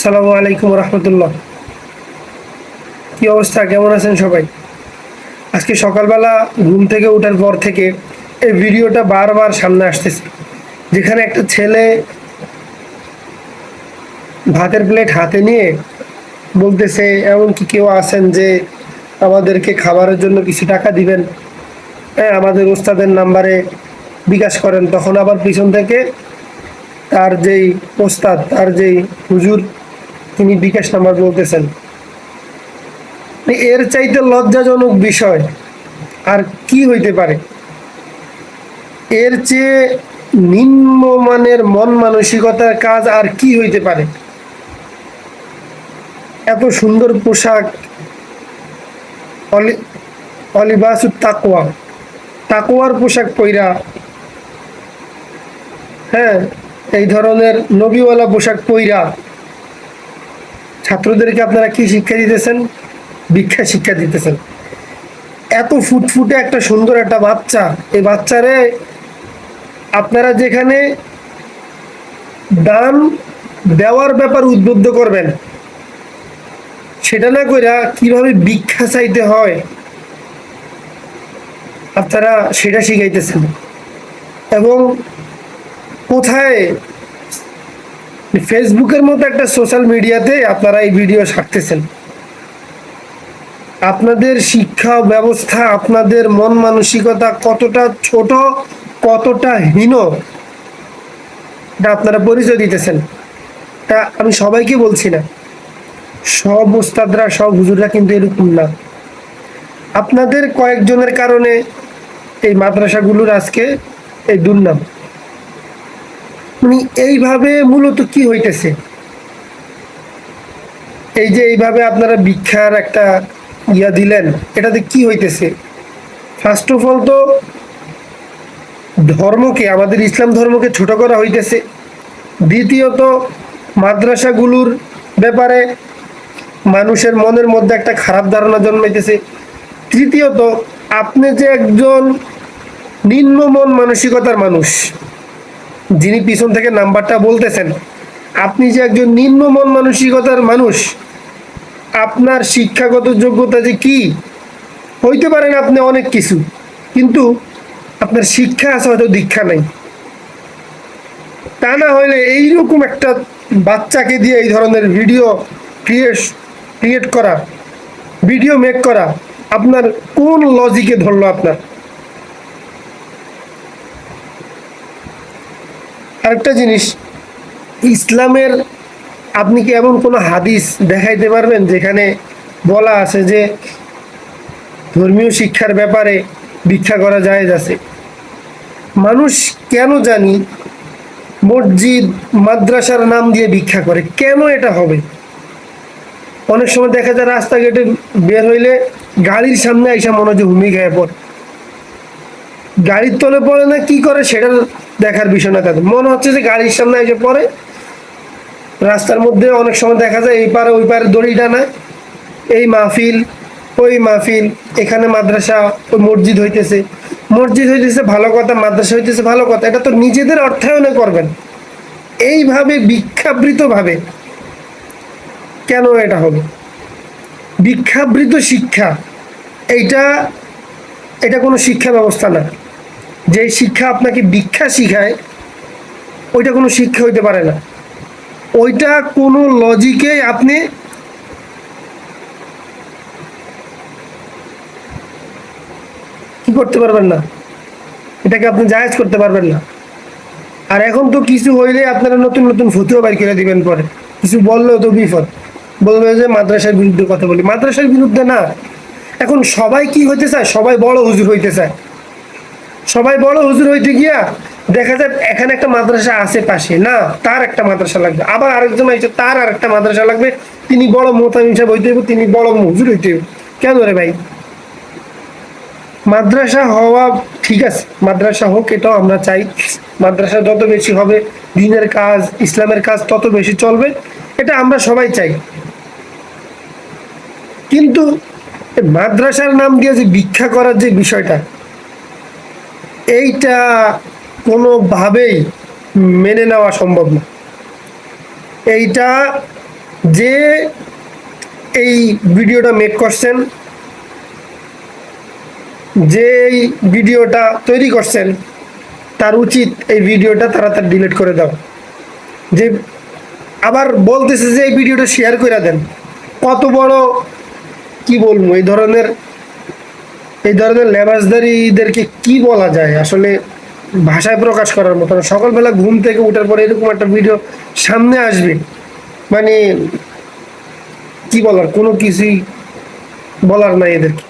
আসসালামু আলাইকুম রহমতুল্লাহ। কি অবস্থা? কেমন আছেন সবাই? আজকে সকালবেলা ঘুম থেকে ওঠার পর থেকে এই ভিডিওটা বারবার সামনে আসতেছে। যেখানে একটা ছেলে ভাতের প্লেট হাতে নিয়ে বলতেছে, এমনকি কেউ আছেন যে আমাদেরকে খাবারের জন্য কিছু টাকা দিবেন হ্যাঁ আমাদের ওস্তাদের নাম্বারে বিকাশ করেন। তখন আবার পিছন থেকে তার যেই ওস্তাদ, তার যেই হুজুর তিনি বিকাশ নাম্বার বলতেছেন। এর চাইতে লজ্জাজনক বিষয়, আর কি হইতে পারে? এর চেয়ে নিম্নমানের মন মানসিকতার কাজ আর কি হইতে পারে? এত সুন্দর পোশাক, অলি, অলিবাসু তাকোয়া তাকোয়ার পোশাক পইরা হ্যাঁ এই ধরনের নবীওয়ালা পোশাক পইরা ছাত্রদেরকে আপনারা কি শিক্ষা দিতেছেন? ভিক্ষা শিক্ষা দিতেছেন। এত ফুটফুটে একটা সুন্দর একটা বাচ্চা। এই বাচ্চারে আপনারা যেখানে দান দেওয়ার ব্যাপার উদ্বুদ্ধ করবেন, সেটা না কইরা কীভাবে ভিক্ষা চাইতে হয়, আপনারা সেটা শিখাইতেছেন। এবং কোথায় ফেসবুকের মতো একটা সোশ্যাল মিডিয়াতে আপনারা এই ভিডিও ছাড়তেছেন আপনাদের শিক্ষা ব্যবস্থা, আপনাদের মন মানসিকতা কতটা ছোট, কতটা হীন আপনারা পরিচয় দিতেছেন। তা আমি সবাইকে বলছি না, সব ওস্তাদরা সব হুজুররা কিন্তু এরকম না। আপনাদের কয়েকজনের কারণে এই মাদ্রাসাগুলোর আজকে এই দুর্নাম। মানে এইভাবে মূলত কি হইতেছে? এই যে এইভাবে আপনারা ভিক্ষার একটা ইয়া দিলেন, এটাতে কি হইতেছে? ফার্স্ট অফ অল তো ধর্মকে, আমাদের ইসলাম ধর্মকে ছোট করা হইতেছে। দ্বিতীয়ত মাদ্রাসাগুলোর ব্যাপারে মানুষের মনের মধ্যে একটা খারাপ ধারণা জন্মাইতেছে। তৃতীয়ত, আপনি যে একজন নিম্নমন মানসিকতার মানুষ যিনি পিছন থেকে নাম্বারটা বলতেছেন, আপনি যে একজন নিম্ন মন মানসিকতার মানুষ, আপনার শিক্ষাগত যোগ্যতা যে কি? হইতে পারেন আপনি অনেক কিছু, কিন্তু আপনার শিক্ষা আছে, হয়তো দীক্ষা নাই। তা না হইলে এইরকম একটা বাচ্চাকে দিয়ে এই ধরনের ভিডিও ক্রিয়েট ক্রিয়েট করা, ভিডিও মেক করা, আপনার কোন লজিকে ধরলো আপনার? আরেকটা জিনিস, ইসলামের আপনি কি এমন কোনো হাদিস দেখাইতে পারবেন যেখানে বলা আছে যে ধর্মীয় শিক্ষার ব্যাপারে ভিক্ষা করা যায় আছে? মানুষ কেন জানি মসজিদ, মাদ্রাসার নাম দিয়ে ভিক্ষা করে, কেন এটা হবে? অনেক সময় দেখা যায় রাস্তাঘাটে বের হইলে গাড়ির সামনে আইসা মনে হচ্ছে হুমি পড়ে। গাড়ির তলে পড়ে না, কি করে? সেটা দেখার বিষয় না তাদের মনে হচ্ছে যে গাড়ির সামনে এসে পড়ে। রাস্তার মধ্যে অনেক সময় দেখা যায় এই পারে ওই পারে দড়ি টানা। এই মাহফিল, ওই মাহফিল, এখানে মাদ্রাসা, ওই মসজিদ হইতেছে। মসজিদ হইতেছে ভালো কথা, মাদ্রাসা হইতেছে ভালো কথা, এটা তো নিজেদের অর্থায়নে করবেন। এইভাবে ভিক্ষাবৃতভাবে কেন এটা হবে? ভিক্ষাবৃত শিক্ষা, এইটা, এটা কোনো শিক্ষা ব্যবস্থা না। যে শিক্ষা আপনাকে ভিক্ষা শিখায়, ওইটা কোনো শিক্ষা হইতে পারে না। ওইটা কোনো লজিকে আপনি কি করতে পারবেন না? এটাকে আপনি জায়েজ করতে পারবেন না। আর এখন তো কিছু হইলে আপনারা নতুন নতুন ফতুয়া বাইর করে দিবেন পরে। কিছু বললেও তো বিপদ। বলবে যে মাদ্রাসার বিরুদ্ধে কথা বলি। মাদ্রাসার বিরুদ্ধে না। এখন সবাই কি হইতে চায়? সবাই বড় হুজুর হইতে চায়। সবাই বড় হুজুর হইতে গিয়া দেখা যায় এখানে একটা মাদ্রাসা আছে পাশে। না, তার একটা মাদ্রাসা লাগবে। আবার আরেকজন আইছে, তার আর একটা মাদ্রাসা লাগবে। তিনি বড় মোতামিম সাহেব হইতে তিনি বড় হুজুর হইতে কেন রে ভাই? মাদ্রাসা হওয়া ঠিক আছে, মাদ্রাসা হোক, এটাও আমরা চাই। মাদ্রাসা যত বেশি হবে, দিনের কাজ, ইসলামের কাজ তত বেশি চলবে, এটা আমরা সবাই চাই। কিন্তু মাদ্রাসার নাম দিয়ে যে ভিক্ষা করার যে বিষয়টা এইটা কোনোভাবেই মেনে নেওয়া সম্ভব না। এইটা যে এই ভিডিওটা মেক করছেন, যে এই ভিডিওটা তৈরি করছেন, তার উচিত এই ভিডিওটা তাড়াতাড়ি ডিলিট করে দাও। যে আবার বলতেছে যে এই ভিডিওটা শেয়ার করে দেন। কত বড় কি বলব, এই ধরনের এই ধরনের লেবাসদারিদেরকে কি বলা যায়? আসলে ভাষায় প্রকাশ করার মতো সকালবেলা ঘুম থেকে ওঠার পরে এরকম একটা ভিডিও সামনে আসবে। মানে কি বলার? কোনো কিছুই বলার নাই এদেরকে।